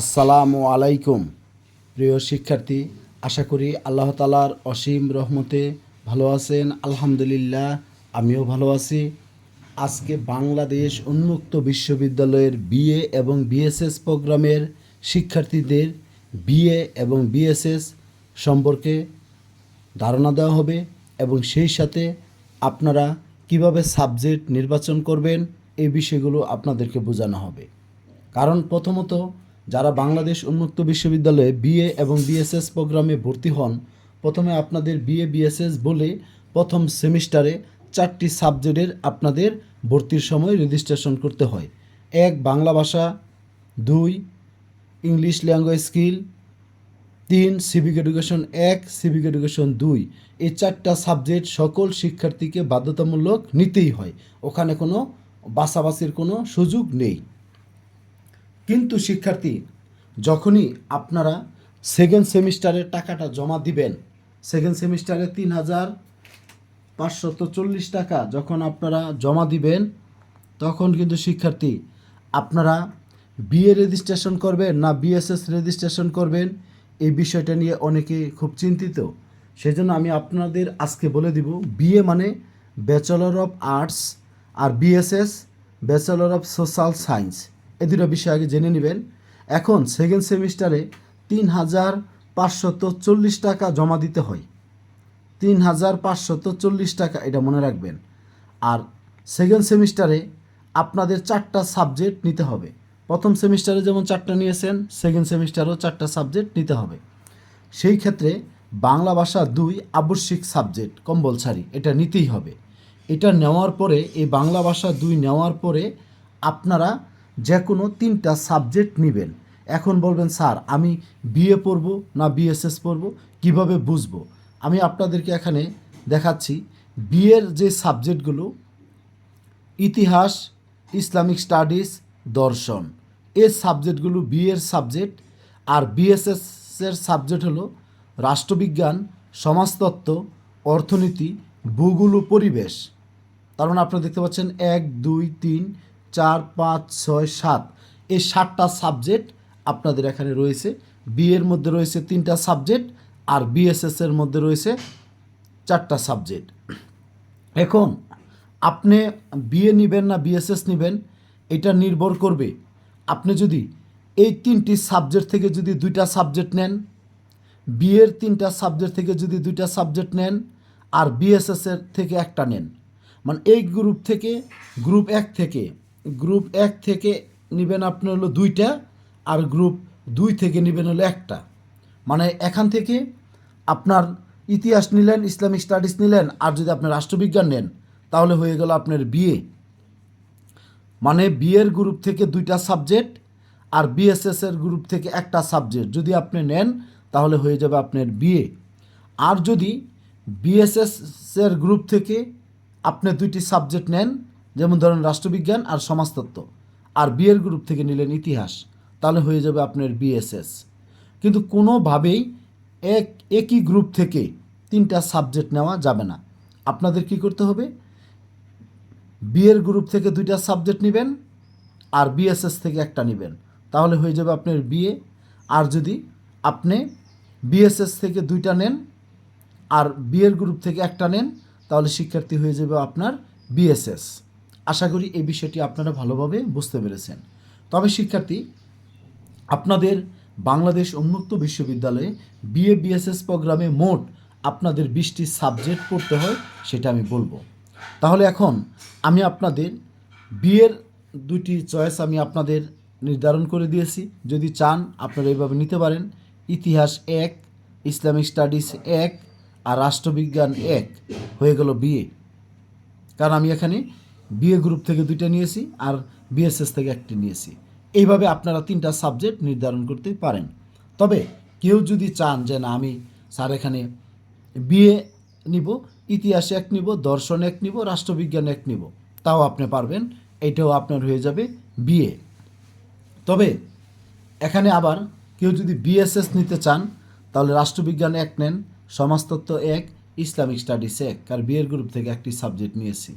আসসালামু আলাইকুম। প্রিয় শিক্ষার্থী, আশা করি আল্লাহ তালার অসীম রহমতে ভালো আছেন। আলহামদুলিল্লাহ, আমিও ভালো আছি। আজকে বাংলাদেশ উন্মুক্ত বিশ্ববিদ্যালয়ের বিএ এবং বিএসএস প্রোগ্রামের শিক্ষার্থীদের বিএ এবং বিএসএস সম্পর্কে ধারণা দেওয়া হবে এবং সেই সাথে আপনারা কীভাবে সাবজেক্ট নির্বাচন করবেন, এই বিষয়গুলো আপনাদেরকে বোঝানো হবে। কারণ প্রথমত যারা বাংলাদেশ উন্মুক্ত বিশ্ববিদ্যালয়ে বিএ এবং বিএসএস প্রোগ্রামে ভর্তি হন, প্রথমে আপনাদের বিএ, বিএসএস বলে প্রথম সেমিস্টারে চারটি সাবজেক্টের আপনাদের ভর্তির সময় রেজিস্ট্রেশন করতে হয়। এক, বাংলা ভাষা। দুই ইংলিশ ল্যাঙ্গুয়েজ স্কিল তিন সিভিক এডুকেশন এক সিভিক এডুকেশন দুই, এই চারটা সাবজেক্ট সকল শিক্ষার্থীকে বাধ্যতামূলক নিতেই হয়। ওখানে কোনো বাছাবাছির কোনো সুযোগ নেই। কিন্তু শিক্ষার্থী, যখনই আপনারা সেকেন্ড সেমিস্টারের টাকাটা জমা দিবেন সেকেন্ড সেমিস্টারে তিন হাজার পাঁচশত চল্লিশ টাকা যখন আপনারা জমা দিবেন, তখন কিন্তু শিক্ষার্থী, আপনারা বিএ রেজিস্ট্রেশন করবেন না বিএসএস রেজিস্ট্রেশন করবেন, এই বিষয়টা নিয়ে অনেকে খুব চিন্তিত। সেজন্য আমি আপনাদের আজকে বলে দিব বিএ মানে bachelor of arts R BSS bachelor of social science এ দুটো বিষয় আগে জেনে নেবেন। এখন সেকেন্ড সেমিস্টারে তিন হাজার পাঁচশত চল্লিশ টাকা জমা দিতে হয়। তিন হাজার পাঁচশত চল্লিশ টাকা এটা মনে রাখবেন। আর সেকেন্ড সেমিস্টারে আপনাদের চারটা সাবজেক্ট নিতে হবে। প্রথম সেমিস্টারে যেমন চারটা নিয়েছেন সেকেন্ড সেমিস্টারেও চারটা সাবজেক্ট নিতে হবে। সেই ক্ষেত্রে বাংলা ভাষা দুই আবশ্যিক সাবজেক্ট কম্পালসারি এটা নিতেই হবে। এটা নেওয়ার পরে, এই বাংলা ভাষা দুই নেওয়ার পরে আপনারা যে কোনো তিনটা সাবজেক্ট নেবেন। এখন বলবেন, স্যার, আমি বিএ পড়ব না বিএসএস পড়ব? কীভাবে বুঝব? আমি আপনাদেরকে এখানে দেখাচ্ছি বিয়ের যে সাবজেক্টগুলো, ইতিহাস, ইসলামিক স্টাডিজ, দর্শন। এই সাবজেক্টগুলো বিএর সাবজেক্ট, আর বিএসএস এর সাবজেক্ট হলো রাষ্ট্রবিজ্ঞান, সমাজতত্ত্ব, অর্থনীতি, ভূগোল পরিবেশ। তার মানে আপনারা দেখতে পাচ্ছেন, এক, দুই, তিন চার, পাঁচ, ছয়, সাত। এই সাতটা সাবজেক্ট আপনাদের এখানে রয়েছে। বিএর মধ্যে রয়েছে তিনটা সাবজেক্ট আর বিএসএস এর মধ্যে রয়েছে চারটা সাবজেক্ট এখন আপনি বিএ নেবেন না বিএসএস নেবেন, এটা নির্ভর করবে। আপনি যদি এই তিনটি সাবজেক্ট থেকে যদি দুইটা সাবজেক্ট নেন বিএর তিনটা সাবজেক্ট থেকে যদি দুইটা সাবজেক্ট নেন, আর বিএসএস এর থেকে একটা নেন। মানে এই গ্রুপ থেকে গ্রুপ এক থেকে গ্রুপ এক থেকে নেবেন আপনি হলো দুইটা, আর গ্রুপ দুই থেকে নেবেন হলো একটা। মানে এখান থেকে আপনার ইতিহাস নিলেন, ইসলামিক স্টাডিজ নিলেন, আর যদি আপনি রাষ্ট্রবিজ্ঞান নেন, তাহলে হয়ে গেল আপনার বিএ। মানে বিএর গ্রুপ থেকে দুইটা সাবজেক্ট, আর বিএসএস এর গ্রুপ থেকে একটা সাবজেক্ট। যদি আপনি নেন, তাহলে হয়ে যাবে আপনার বিএ। আর যদি বিএসএস এর গ্রুপ থেকে আপনি দুইটি সাবজেক্ট নেন যেমন ধরেন রাষ্ট্রবিজ্ঞান আর সমাজতত্ত্ব। আর বিএর গ্রুপ থেকে নিলেন ইতিহাস, তাহলে হয়ে যাবে আপনার বিএসএস। কিন্তু কোনোভাবেই এক, একই গ্রুপ থেকে তিনটা সাবজেক্ট নেওয়া যাবে না। আপনাদের কি করতে হবে? বিএর গ্রুপ থেকে দুইটা সাবজেক্ট নেবেন আর বিএসএস থেকে একটা নেবেন। তাহলে হয়ে যাবে আপনার বিএ। আর যদি আপনি বিএসএস থেকে দুইটা নেন আর বিএর গ্রুপ থেকে একটা নেন, তাহলে শিক্ষার্থী হয়ে যাবে আপনার বিএসএস। আশা করি এই বিষয়টি আপনারা ভালোভাবে বুঝতে পেরেছেন। তবে শিক্ষার্থী, আপনাদের বাংলাদেশ উন্মুক্ত বিশ্ববিদ্যালয়ে বিএ, বিএসএস প্রোগ্রামে মোট আপনাদের বিশটি সাবজেক্ট পড়তে হয়, সেটা আমি বলব। তাহলে এখন আমি আপনাদের বিয়ের দুটি চয়েস আমি আপনাদের নির্ধারণ করে দিয়েছি। যদি চান, আপনারা এইভাবে নিতে পারেন। ইতিহাস এক, ইসলামিক স্টাডিজ এক আর রাষ্ট্রবিজ্ঞান এক হয়ে গেল বিএ। কারণ আমি এখানে বিএ গ্রুপ থেকে দুইটা নিয়েছি আর বিএসএস থেকে একটি নিয়েছি। এইভাবে আপনারা তিনটা সাবজেক্ট নির্ধারণ করতে পারেন। তবে কেউ যদি চান যে না, আমি স্যার এখানে বিএ নিব, ইতিহাস এক নিব, দর্শন এক নিব, রাষ্ট্রবিজ্ঞান এক নিব, তাও আপনি পারবেন। এটাও আপনার হয়ে যাবে বিএ তবে এখানে আবার কেউ যদি বিএসএস নিতে চান, তাহলে রাষ্ট্রবিজ্ঞান এক নেন, সমাজতত্ত্ব এক, ইসলামিক স্টাডিজ এক, আর বিয়ের গ্রুপ থেকে একটি সাবজেক্ট নিয়েছি।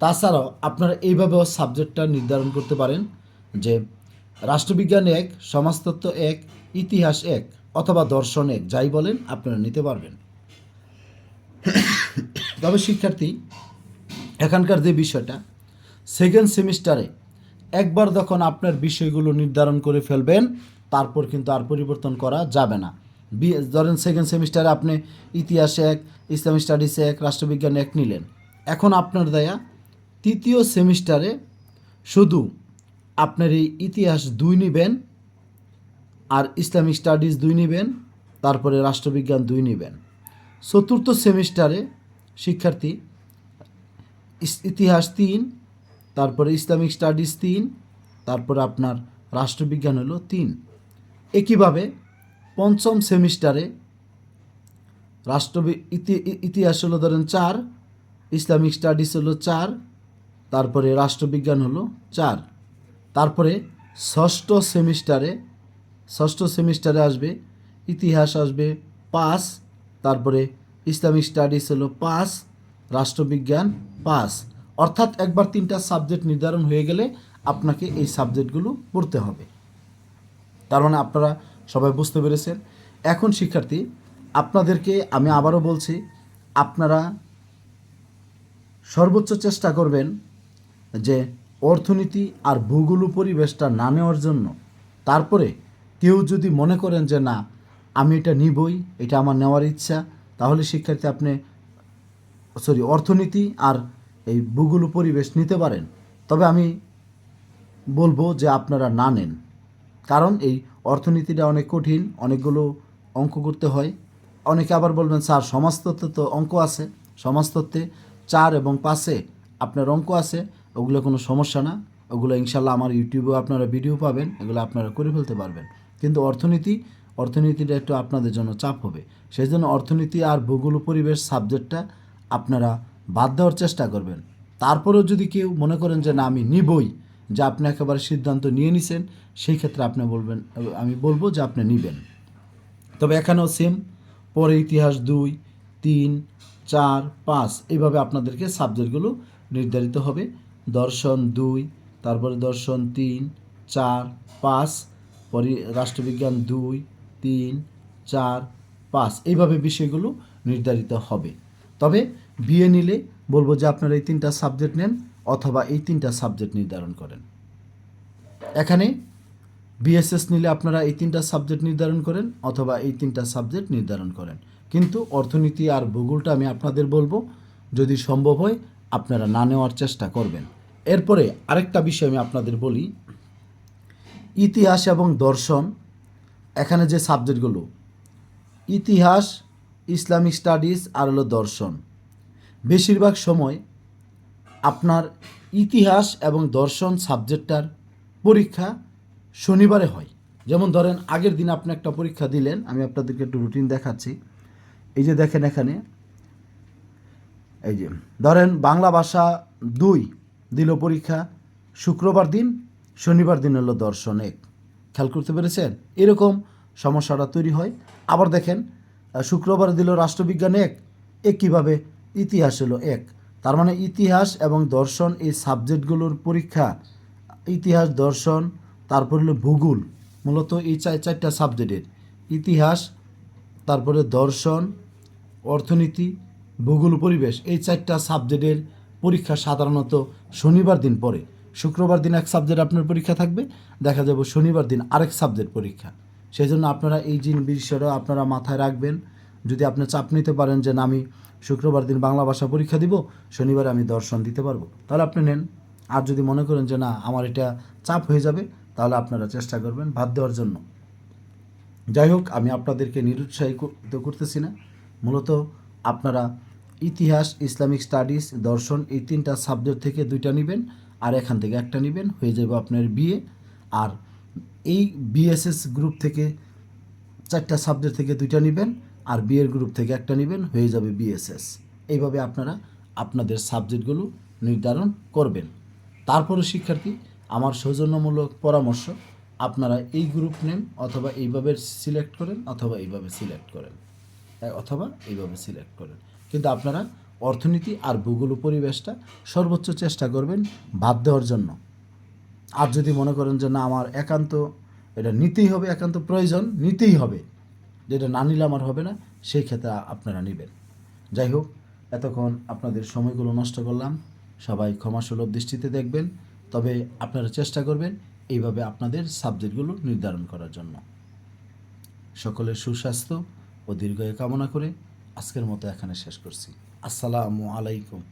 তাছাড়াও আপনারা এইভাবেও সাবজেক্টটা নির্ধারণ করতে পারেন যে রাষ্ট্রবিজ্ঞান এক, সমাজতত্ত্ব এক, ইতিহাস এক, অথবা দর্শন এক, যাই বলেন আপনারা নিতে পারবেন। তবে শিক্ষার্থী, এখানকার যে বিষয়টা সেকেন্ড সেমিস্টারে একবার যখন আপনার বিষয়গুলো নির্ধারণ করে ফেলবেন, তারপর কিন্তু আর পরিবর্তন করা যাবে না। ধরেন সেকেন্ড সেমিস্টারে আপনি ইতিহাস এক, ইসলামিক স্টাডিজ এক, রাষ্ট্রবিজ্ঞান এক নিলেন। এখন আপনার দেয়া তৃতীয় সেমিস্টারে শুধু আপনার এই ইতিহাস দুই নেবেন আর ইসলামিক স্টাডিজ দুই নেবেন, তারপরে রাষ্ট্রবিজ্ঞান দুই নেবেন। চতুর্থ সেমিস্টারে শিক্ষার্থী ইতিহাস তিন, তারপরে ইসলামিক স্টাডিজ তিন, তারপরে আপনার রাষ্ট্রবিজ্ঞান হলো তিন। একইভাবে পঞ্চম সেমিস্টারে রাষ্ট্রবি ইতিহাস হলো ধরেন চার, ইসলামিক স্টাডিজ হলো চার তারপরে রাষ্ট্রবিজ্ঞান হলো চার। তারপরে ষষ্ঠ সেমিস্টারে ষষ্ঠ সেমিস্টারে আসবে, ইতিহাস আসবে পাঁচ, তারপরে ইসলামিক স্টাডিজ হলো পাঁচ, রাষ্ট্রবিজ্ঞান পাঁচ। অর্থাৎ একবার তিনটা সাবজেক্ট নির্ধারণ হয়ে গেলে আপনাকে এই সাবজেক্টগুলো পড়তে হবে। তার মানে আপনারা সবাই বুঝতে পেরেছেন। এখন শিক্ষার্থী, আপনাদেরকে আমি আবারও বলছি, আপনারা সর্বোচ্চ চেষ্টা করবেন যে অর্থনীতি আর ভূগোল পরিবেশটা না নেওয়ার জন্য, তারপরে কেউ যদি মনে করেন যে না, আমি এটা নিবই, এটা আমার নেওয়ার ইচ্ছা, তাহলে শিক্ষার্থী আপনি, সরি, অর্থনীতি আর এই ভূগোল পরিবেশ নিতে পারেন। তবে আমি বলব যে আপনারা না নেন। কারণ এই অর্থনীতিটা অনেক কঠিন, অনেকগুলো অঙ্ক করতে হয়। অনেকে আবার বলবেন, স্যার, সমাজতত্ত্বে তো অঙ্ক আছে। সমাজতত্ত্বে চার এবং পাঁচে আপনার অঙ্ক আছে। ওগুলো কোনো সমস্যা না। ওগুলো ইনশাল্লাহ আমার ইউটিউবে আপনারা ভিডিও পাবেন, এগুলো আপনারা করে ফেলতে পারবেন। কিন্তু অর্থনীতি, অর্থনীতিটা একটু আপনাদের জন্য চাপ হবে। সেই জন্য অর্থনীতি আর ভূগোল পরিবেশ সাবজেক্টটা আপনারা বাদ দেওয়ার চেষ্টা করবেন। তারপরেও যদি কেউ মনে করেন যে না, আমি নিবই, যে আপনি একেবারে সিদ্ধান্ত নিয়ে নিছেন, সেই ক্ষেত্রে আপনি বলবেন, আমি বলব যে আপনি নিবেন। তবে এখানেও সেম পরে ইতিহাস দুই, তিন, চার, পাঁচ, এইভাবে আপনাদেরকে সাবজেক্টগুলো নির্ধারিত হবে। দর্শন দুই, তারপরে দর্শন তিন, চার, পাঁচ, পরে, রাষ্ট্রবিজ্ঞান দুই, তিন, চার, পাঁচ। এইভাবে বিষয়গুলো নির্ধারিত হবে। তবে বিয়ে নিলে বলব যে আপনারা এই তিনটা সাবজেক্ট নেন অথবা এই তিনটা সাবজেক্ট নির্ধারণ করেন। এখানে বিএসএস নিলে আপনারা এই তিনটা সাবজেক্ট নির্ধারণ করেন অথবা এই তিনটা সাবজেক্ট নির্ধারণ করেন। কিন্তু অর্থনীতি আর ভূগোলটা আমি আপনাদের বলব, যদি সম্ভব হয় আপনারা না নেওয়ার চেষ্টা করবেন। এরপরে আরেকটা বিষয় আমি আপনাদের বলি। ইতিহাস এবং দর্শন, এখানে যে সাবজেক্টগুলো, ইতিহাস, ইসলামিক স্টাডিজ আর হলো দর্শন। বেশিরভাগ সময় আপনার ইতিহাস এবং দর্শন সাবজেক্টটার পরীক্ষা শনিবারে হয়। যেমন ধরেন, আগের দিন আপনি একটা পরীক্ষা দিলেন, আমি আপনাদেরকে একটু রুটিন দেখাচ্ছি। এই যে দেখেন এখানে, এই যে, ধরেন বাংলা ভাষা দুই দিল পরীক্ষা। শুক্রবার দিন, শনিবার দিন হলো দর্শন এক। খেয়াল করতে পেরেছেন? এরকম সমস্যাটা তৈরি হয়। আবার দেখেন শুক্রবার দিল রাষ্ট্রবিজ্ঞান এক। একইভাবে ইতিহাস হলো এক? তার মানে ইতিহাস এবং দর্শন এই সাবজেক্টগুলোর পরীক্ষা। ইতিহাস, দর্শন, তারপর হলো ভূগোল, মূলত এই চার চারটা সাবজেক্টের। ইতিহাস, তারপরে দর্শন, অর্থনীতি, ভূগোল, পরিবেশ, এই চারটা সাবজেক্টের পরীক্ষা সাধারণত শনিবার দিন পরে শুক্রবার দিন এক সাবজেক্ট আপনার পরীক্ষা থাকবে, দেখা যাবে শনিবার দিন আরেক সাবজেক্ট পরীক্ষা। সেই জন্য আপনারা এই জিন বিষয়টা আপনারা মাথায় রাখবেন। যদি আপনি চাপ নিতে পারেন যে আমি শুক্রবার দিন বাংলা ভাষা পরীক্ষা দিব, শনিবার আমি দর্শন দিতে পারব। তাহলে আপনি নেন। আর যদি মনে করেন যে না, আমার এটা চাপ হয়ে যাবে, তাহলে আপনারা চেষ্টা করবেন ভাত দেওয়ার জন্য। যাই হোক, আমি আপনাদেরকে নিরুৎসাহিত করতেছি না। মূলত আপনারা ইতিহাস, ইসলামিক স্টাডিজ, দর্শন, এই তিনটা সাবজেক্ট থেকে দুইটা নেবেন আর এখান থেকে একটা নেবেন, হয়ে যাবে আপনার বিয়ে আর এই বিএসএস গ্রুপ থেকে চারটা সাবজেক্ট থেকে দুইটা নেবেন আর বিয়ের গ্রুপ থেকে একটা নেবেন, হয়ে যাবে বিএসএস। এইভাবে আপনারা আপনাদের সাবজেক্টগুলো নির্ধারণ করবেন। তারপরে শিক্ষার্থী, আমার সৌজন্যমূলক পরামর্শ, আপনারা এই গ্রুপ নেন অথবা এইভাবে সিলেক্ট করেন অথবা এইভাবে সিলেক্ট করেন। অথবা এইভাবে সিলেক্ট করেন। কিন্তু আপনারা অর্থনীতি আর ভূগোল পরিবেশটা সর্বোচ্চ চেষ্টা করবেন বাদ দেওয়ার জন্য। আর যদি মনে করেন যে না, আমার একান্ত, এটা নিতেই হবে, একান্ত প্রয়োজন, নিতেই হবে। যেটা না নিলে আমার হবে না, সেই ক্ষেত্রে আপনারা নেবেন। যাই হোক, এতক্ষণ আপনাদের সময়গুলো নষ্ট করলাম। সবাই ক্ষমাসুলভ দৃষ্টিতে দেখবেন। তবে আপনারা চেষ্টা করবেন এইভাবে আপনাদের সাবজেক্টগুলো নির্ধারণ করার জন্য। সকলের সুস্বাস্থ্য ও দীর্ঘায়ু কামনা করে আজকের মতো এখানে শেষ করছি। আসসালামু আলাইকুম।